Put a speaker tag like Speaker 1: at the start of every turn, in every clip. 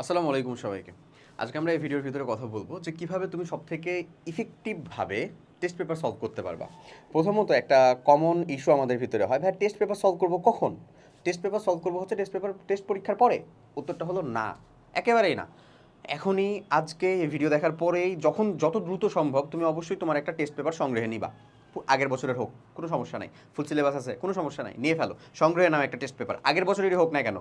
Speaker 1: আসসালামু আলাইকুম সবাইকে। আজকে আমরা এই ভিডিওর ভিতরে কথা বলব যে কীভাবে তুমি সব থেকে ইফেক্টিভভাবে টেস্ট পেপার সলভ করতে পারবা। প্রথমত একটা কমন ইস্যু আমাদের ভিতরে হয়, ভাই টেস্ট পেপার সলভ করব কখন? টেস্ট পেপার সলভ করব হচ্ছে টেস্ট পেপার টেস্ট পরীক্ষার পরে। উত্তরটা হলো না, একেবারেই না। এখনই আজকে এই ভিডিও দেখার পরেই যখন যত দ্রুত সম্ভব তুমি অবশ্যই তোমার একটা টেস্ট পেপার সংগ্রহে নিবা। আগের বছরের হোক, কোনো সমস্যা নাই। ফুল সিলেবাস আছে, কোনো সমস্যা নাই। নিয়ে ফেলো। সংগ্রহে নাও একটা টেস্ট পেপার আগের বছরেরই হোক না কেন।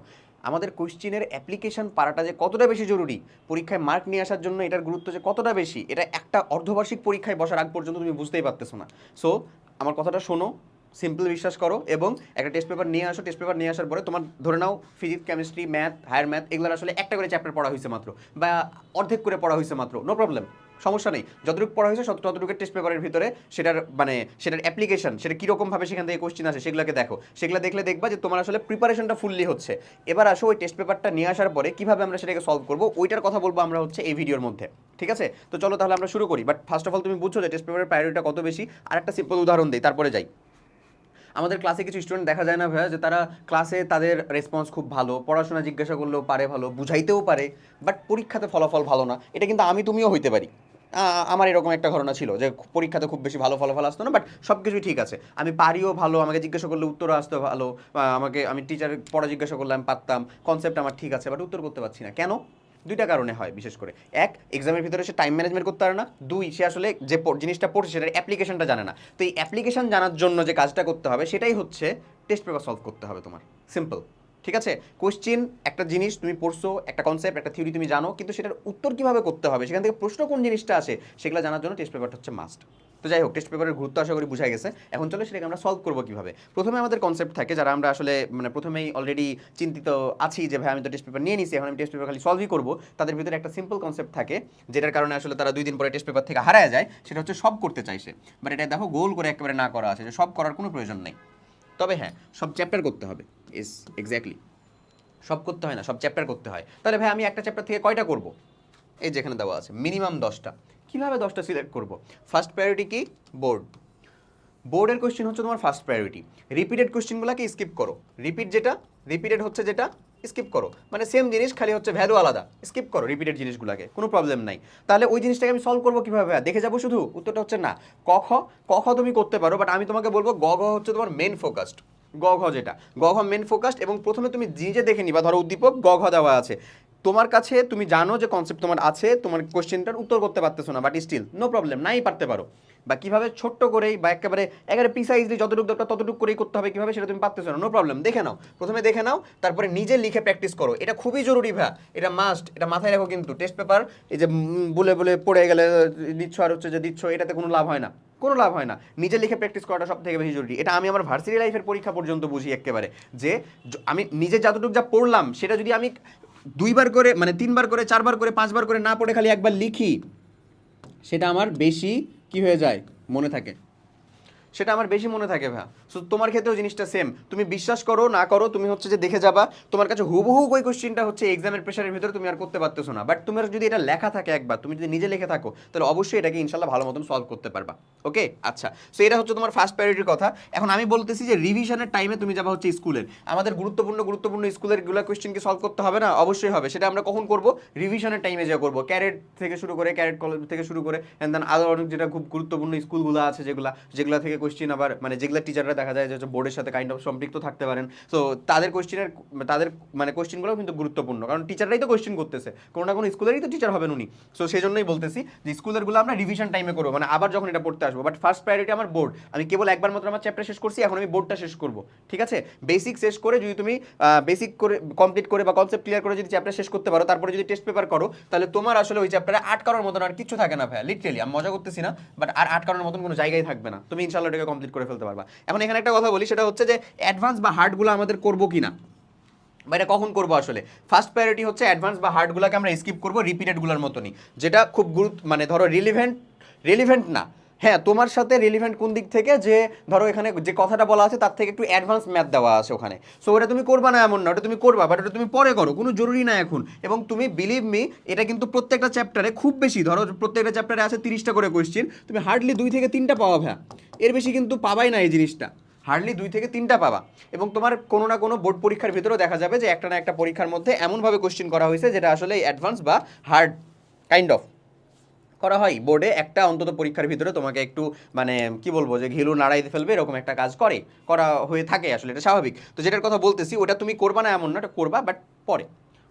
Speaker 1: আমাদের কোশ্চিনের অ্যাপ্লিকেশন পারাটা যে কতটা বেশি জরুরি, পরীক্ষায় মার্ক নিয়ে আসার জন্য এটার গুরুত্ব যে কতটা বেশি, এটা একটা অর্ধবার্ষিক পরীক্ষায় বসার আগ পর্যন্ত তুমি বুঝতেই পারতেছো না। সো আমার কথাটা শোনো সিম্পল বিশ্বাস করো এবং একটা টেস্ট পেপার নিয়ে আসো। টেস্ট পেপার নিয়ে আসার পরে তোমার ধরে নাও physics chemistry math higher math এগুলো আসলে একটা করে চ্যাপ্টার পড়া হয়েছে মাত্র বা অর্ধেক করে পড়া হয়েছে মাত্র। নো প্রবলেম সমস্যা নেই। যতটুকু পড়া হয়েছে তত- ততটুকু টেস্ট পেপারের ভিতরে সেটার মানে সেটার অ্যাপ্লিকেশন সেটা কীরকমভাবে সেখান থেকে কোশ্চিন আসে সেগুলোকে দেখো। সেগুলো দেখলে দেখবা যে তোমার আসলে প্রিপারেশনটা ফুললি হচ্ছে। এবার আসো ওই টেস্ট পেপারটা নিয়ে আসার পরে কীভাবে আমরা সেটাকে সলভ করব, ওইটার কথা বলব আমরা হচ্ছে এই ভিডিওর মধ্যে। ঠিক আছে? তো চলো তাহলে আমরা শুরু করি। বাট ফার্স্ট অফ অল তুমি বুঝছ যে টেস্ট পেপারের প্রায়োরিটিটা কত বেশি? আর একটা সিম্পল উদাহরণ দিই, তারপরে যাই। আমাদের ক্লাসে কিছু স্টুডেন্ট দেখা যায় না ভাইয়া, যে তারা ক্লাসে তাদের রেসপন্স খুব ভালো, পড়াশোনা জিজ্ঞাসা করলেও পারে ভালো, বুঝাইতেও পারে বাট পরীক্ষাতে ফলাফল ভালো না। এটা কিন্তু আমি তুমিও হইতে পারি। আমার এরকম একটা ঘটনা ছিল যে পরীক্ষাতে খুব বেশি ভালো ফলাফল আসতো না বাট সব কিছুই ঠিক আছে। আমি পারিও ভালো, আমাকে জিজ্ঞাসা করলে উত্তরও আসতো ভালো আমাকে, আমি টিচার পড়া জিজ্ঞাসা করলে আমি পারতাম কনসেপ্ট আমার ঠিক আছে বাট উত্তর করতে পারছি না। কেন? দুইটা কারণে হয় বিশেষ করে। এক এক্সামের ভিতরে সে টাইম ম্যানেজমেন্ট করতে পারে না। দুই, সে আসলে যে জিনিসটা পড়ছে সেটার অ্যাপ্লিকেশনটা জানে না। তো এই অ্যাপ্লিকেশন জানার জন্য যে কাজটা করতে হবে, সেটাই হচ্ছে টেস্ট পেপার সলভ করতে হবে তোমার। সিম্পল ঠিক আছে? কোশ্চিন একটা জিনিস তুমি পড়ছো, একটা কনসেপ্ট একটা থিওরি তুমি জানো, কিন্তু সেটার উত্তর কীভাবে করতে হবে? সেখান থেকে প্রশ্ন কোন জিনিসটা আসে সেগুলো জানার জন্য টেস্ট পেপারটা হচ্ছে মাস্ট তো যাই হোক টেস্ট পেপারের গুরুত্ব আশা করি বুঝা গেছে। এখন চলো সেটাকে আমরা সলভ করব কীভাবে? প্রথমে আমাদের কনসেপ্ট থাকে, যারা আমরা আসলে মানে প্রথমেই অলরেডি চিন্তিত আছি যে, ভাই, আমি তো টেস্ট পেপার নিয়ে নিছি, এখন আমি টেস্ট পেপার খালি সলভই করব। তাদের ভিতরে একটা সিম্পল কনসেপ্ট থাকে, যেটার কারণে আসলে তারা দুই দিন পরে টেস্ট পেপার থেকে হারায় যায়, সেটা হচ্ছে সব করতে চাইছে। বাট এটা দেখো, গোল করে একেবারে না করা আছে যে সব করার কোনো প্রয়োজন নেই। তবে হ্যাঁ সব চ্যাপ্টার করতে হবে। ইস এক্স্যাক্টলি সব করতে হয় না, সব চ্যাপ্টার করতে হয়। তাহলে ভাই, আমি একটা চ্যাপ্টার থেকে কয়টা করব? এই যেখানে দেওয়া আছে মিনিমাম দশটা। কীভাবে দশটা সিলেক্ট করব? ফার্স্ট প্রায়োরিটি কি? বোর্ড বোর্ডের কোশ্চেন হচ্ছে তোমার ফার্স্ট প্রায়োরিটি রিপিটেড কোশ্চেনগুলোকে স্কিপ করো। রিপিট যেটা রিপিটেড হচ্ছে যেটা স্কিপ করো। মানে সেম জিনিস, খালি হচ্ছে ভ্যালু আলাদা। স্কিপ করো রিপিটেড জিনিসগুলোকে, কোনো প্রবলেম নাই। তাহলে ওই জিনিসটাকে আমি সলভ করব কীভাবে দেখে যাব শুধু? উত্তরটা হচ্ছে না। ক খ ক খ তুমি করতে পারো বাট আমি তোমাকে বলব, গ ঘ হচ্ছে তোমার মেন ফোকাসড গ ঘ যেটা। গ মেন ফোকাসড এবং প্রথমে তুমি নিজে দেখে নিবা। ধরো উদ্দীপক গ ঘ দেওয়া আছে। তোমার কাছে তুমি জানো যে কনসেপ্ট তোমার আছে, তোমার কোশ্চেনটার উত্তর করতে পারতেছো না বাট স্টিল নো প্রবলেম নাই পারতে পারো। বা কীভাবে ছোট্ট করেই বা একেবারে একেবারে প্রিসাইজলি যতটুকু দরকার ততটুকু করেই করতে হবে, কীভাবে সেটা তুমি পারতেছো না নো প্রবলেম দেখে নাও, প্রথমে দেখে নাও, তারপরে নিজে লিখে প্র্যাকটিস করো, এটা খুবই জরুরি ভাই, এটা মাস্ট এটা মাথায় রাখো কিন্তু টেস্ট পেপার এই যে বলে বলে পড়ে গেলে দিচ্ছ আর হচ্ছে যে দিচ্ছ, এটাতে কোনো লাভ হয় না, কোনো লাভ হয় না, নিজে লিখে প্র্যাকটিস করাটা সব থেকে বেশি জরুরি, এটা আমি আমার ভার্সিটি লাইফের পরীক্ষা পর্যন্ত বুঝি একেবারে যে, আমি নিজে যতটুকু যা পড়লাম, সেটা যদি আমি দুইবার করে মানে তিনবার করে, চারবার করে, পাঁচবার করে না পড়ে খালি একবার লিখি, সেটা আমার বেশি কি হয়ে যায়? মনে থাকে। সেটা আমার বেশি মনে থাকে ভাই সো তোমার ক্ষেত্রেও জিনিসটা সেম তুমি বিশ্বাস করো, না করো, তুমি হচ্ছে যে দেখে যাবা, তোমার কাছে হুবহু ওই কোশ্চেনটা হচ্ছে এক্সামের প্রেশারের ভিতরে তুমি আর করতে পারতেছো না। বাট তোমার যদি এটা লেখা থাকে একবার, তুমি যদি নিজে লিখে থাকো, তাহলে অবশ্যই এটাকে ইনশাল্লাহ ভালো মতন সলভ করতে পারবা। ওকে আচ্ছা। সো এটা হচ্ছে তোমার ফার্স্ট প্রায়োরিটির কথা। এখন আমি বলতেছি যে রিভিশনের টাইমে তুমি যাবা হচ্ছে স্কুলের। আমাদের গুরুত্বপূর্ণ গুরুত্বপূর্ণ স্কুলেরগুলো কোশ্চেন কি সলভ করতে হবে না? অবশ্যই হবে। সেটা আমরা কখন করব? রিভিশনের টাইমে যা করব। ক্যারেট থেকে শুরু করে ক্যারেট কলেজ থেকে শুরু করে অ্যান্ড দেন আরও অনেক যেটা খুব গুরুত্বপূর্ণ স্কুলগুলো আছে যেগুলো যেগুলো থেকে কোশ্চেন আবার মানে যেগুলো টিচাররা দেখা যায় যে বোর্ডের সাথে কাইন্ড অফ সম্পৃক্ত থাকতে পারেন। তো তাদের কোশ্চেনের তাদের মানে কোশ্চেনগুলো কিন্তু গুরুত্বপূর্ণ। কারণ টিচাররাই তো কোশ্চেন করতেছে। কোনো না কোনো স্কুলেরই তো টিচার হবেন উনি। সো সেই জন্যই বলতেছি যে স্কুলেরগুলো আমরা রিভিশন টাইমে করব। মানে আবার যখন এটা পড়তে আসব। বাট ফার্স্ট প্রায়োরিটি আমার বোর্ড আমি কেবল একবার মাত্র আমার চ্যাপ্টার শেষ করছি, এখন আমি বোর্ডটা শেষ করব। ঠিক আছে? বেসিক শেষ করে যদি তুমি বেসিক করে কমপ্লিট করে বা কনসেপ্ট ক্লিয়ার করে যদি চ্যাপ্টার শেষ করতে পারো, তারপরে যদি টেস্ট পেপার করো, তাহলে তোমার আসলে ওই চ্যাপ্টারে আট কারোর মতন আর কিছু থাকে না ভাইয়া। লিটারেলি আমি মজা করতেছি না বাট আর আট কারণের মতন কোনো জায়গায় থাকবে না। তুমি ইনশাল্লাহ এটাকে কমপ্লিট করে ফেলতে পারবা। এখন এখানে একটা কথা বলি, সেটা হচ্ছে যে অ্যাডভান্স বা হার্ডগুলো আমাদের করব কিনা? বা এটা কখন করব আসলে? ফার্স্ট প্রায়োরিটি হচ্ছে অ্যাডভান্স বা হার্ডগুলোকে আমরা স্কিপ করব রিপিটেডগুলোর মতনই। যেটা খুব গুরুত্ব মানে ধরো রিলিভেন্ট রিলিভেন্ট না। হ্যাঁ তোমার সাথে রিলিভেন্ট কোন দিক থেকে? যে ধরো এখানে যে কথাটা বলা আছে, তার থেকে একটু অ্যাডভান্স ম্যাথ দেওয়া আছে ওখানে। সো ওটা তুমি করবা না এমন না, ওটা তুমি করবা বাট ওটা তুমি পরে করো, কোনো জরুরি না এখন। এবং তুমি বিলিভ মি এটা কিন্তু প্রত্যেকটা চ্যাপ্টারে খুব বেশি, ধরো প্রত্যেকটা চ্যাপ্টারে আছে তিরিশটা করে কোয়েশ্চেন তুমি হার্ডলি দুই থেকে তিনটা পাওয়া ভ্যা এর বেশি কিন্তু পাবাই না এই জিনিসটা। হার্ডলি দুই থেকে তিনটা পাবা। এবং তোমার কোনো না কোনো বোর্ড পরীক্ষার ভিতরেও দেখা যাবে যে একটা না একটা পরীক্ষার মধ্যে এমনভাবে কোশ্চেন করা হয়েছে, যেটা আসলে অ্যাডভান্স বা হার্ড কাইন্ড অফ করা হয়। বোর্ডে একটা অন্তত পরীক্ষার ভিতরে তোমাকে একটু মানে কি বলব যে ঘিলু নাড়াইতে ফেলবে, এরকম একটা কাজ করে, করা হয়ে থাকে আসলে, এটা স্বাভাবিক। তো যেটার কথা বলতেছি, ওটা তুমি করবা না এমন না, ওটা করবা বাট পরে।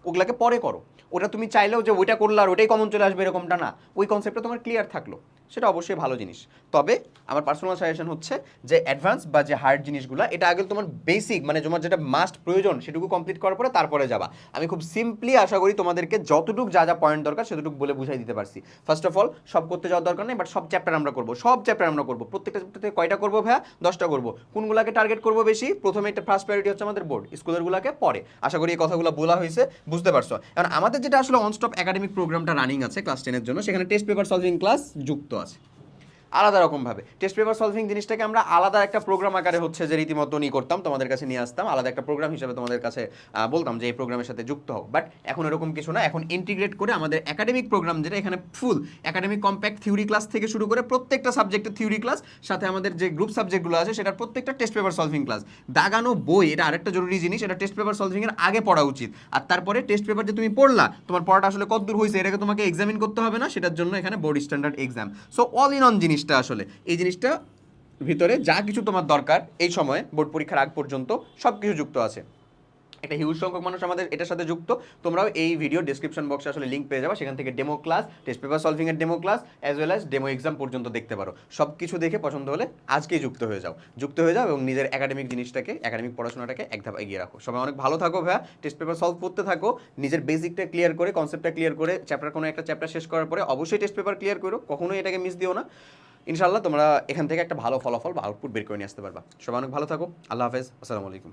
Speaker 1: ওগুলাকে পরে করো। ওটা তুমি চাইলেও যে ওইটা করলে আর ওইটাই কমন চলে আসবে এরকমটা না। ওই কনসেপ্টটা তোমার ক্লিয়ার থাকল। সেটা অবশ্যই ভালো জিনিস। তবে আমার পার্সোনাল সাজেশন হচ্ছে যে অ্যাডভান্স বা যে হার্ড জিনিসগুলো, এটা আগে তোমার বেসিক মানে তোমার যেটা মাস্ট প্রয়োজন সেটুকু কমপ্লিট করার পরে তারপরে যাবা। আমি খুব সিম্পলি আশা করি তোমাদেরকে যতটুকু যা যা পয়েন্ট দরকার সেটুকু বলে বুঝাই দিতে পারছি। ফার্স্ট অফ অল সব করতে যাওয়ার দরকার নেই বাট সব চ্যাপ্টার আমরা করব, সব চ্যাপ্টার আমরা করব। প্রত্যেকটা চ্যাপ্টার থেকে কয়টা করব ভাইয়া? দশটা করব। কোনগুলোকে টার্গেট করব বেশি? প্রথমে একটা ফার্স্ট প্রায়োরিটি হচ্ছে আমাদের বোর্ড স্কুলেরগুলোকে পরে। আশা করি এই কথাগুলো বলা হয়েছে, বুঝতে পারছ। কারণ আমাদের যেটা আসলে অনস্টপ একাডেমিক প্রোগ্রামটা রানিং আছে ক্লাস টেনের জন্য, সেখানে টেস্ট পেপার সলভিং ক্লাস যুক্ত। আছে আলাদা রকমভাবে টেস্ট পেপার সলভিং জিনিসটাকে আমরা আলাদা একটা প্রোগ্রাম আকারে হচ্ছে যে রীতিমতো নিয়ে করতাম, তোমাদের কাছে নিয়ে আসতাম, আলাদা একটা প্রোগ্রাম হিসেবে তোমাদের কাছে বলতাম যে এই প্রোগ্রামের সাথে যুক্ত হোক বাট এখন এরকম কিছু না, এখন ইন্টিগ্রেট করে আমাদের একাডেমিক প্রোগ্রাম যেটা এখানে full academic compact theory class থেকে শুরু করে প্রত্যেকটা সাবজেক্টের থিওরি ক্লাস সাথে আমাদের যে গ্রুপ সাবজেক্টগুলো আছে সেটার প্রত্যেকটা টেস্ট পেপার সলভিং ক্লাস দাগানো বই, এটা আরেকটা জরুরি জিনিস, এটা টেস্ট পেপার সলভিং এর আগে পড়া উচিত। আর তারপরে টেস্ট পেপার যে তুমি পড়লা, তোমার পড়াটা আসলে কতদূর হয়েছে এটাকে তোমাকে এক্সামিন করতে হবে না, সেটার জন্য এখানে board standard exam so all in one জিনিসটা আসলে, এই জিনিসটা ভিতরে যা কিছু তোমার দরকার, এই সময়ে বোর্ড পরীক্ষার আগ পর্যন্ত সব কিছু যুক্ত আছে। একটা হিউজ সংখ্যক মানুষ আমাদের এটার সাথে যুক্ত, তোমরাও এই ভিডিও ডিসক্রিপশন বক্সে আসলে লিঙ্ক পেয়ে যাবে, সেখান থেকে demo class test paper solving এর demo class as well as demo exam পর্যন্ত দেখতে পারো। সব কিছু দেখে পছন্দ হলে আজকেই যুক্ত হয়ে যাও। যুক্ত হয়ে যাও এবং নিজের একাডেমিক জিনিসটাকে একাডেমিক পড়াশোনাটাকে এক ধাপ এগিয়ে রাখো। সবাই অনেক ভালো থাকো ভাইয়া টেস্ট পেপার সলভ করতে থাকো, নিজের বেসিকটা ক্লিয়ার করে কনসেপ্টটা ক্লিয়ার করে চ্যাপ্টার কোনো একটা চ্যাপ্টার শেষ করার পরে অবশ্যই টেস্ট পেপার ক্লিয়ার করো, কখনোই এটাকে মিস দিও না। ইনশাল্লাহ তোমরা এখান থেকে একটা ভালো ফলাফল বা আউটপুট বের করে নিয়ে আসতে পারবা। সবাই অনেক ভালো থাকো। আল্লাহ হাফেজ। আসসালামু আলাইকুম।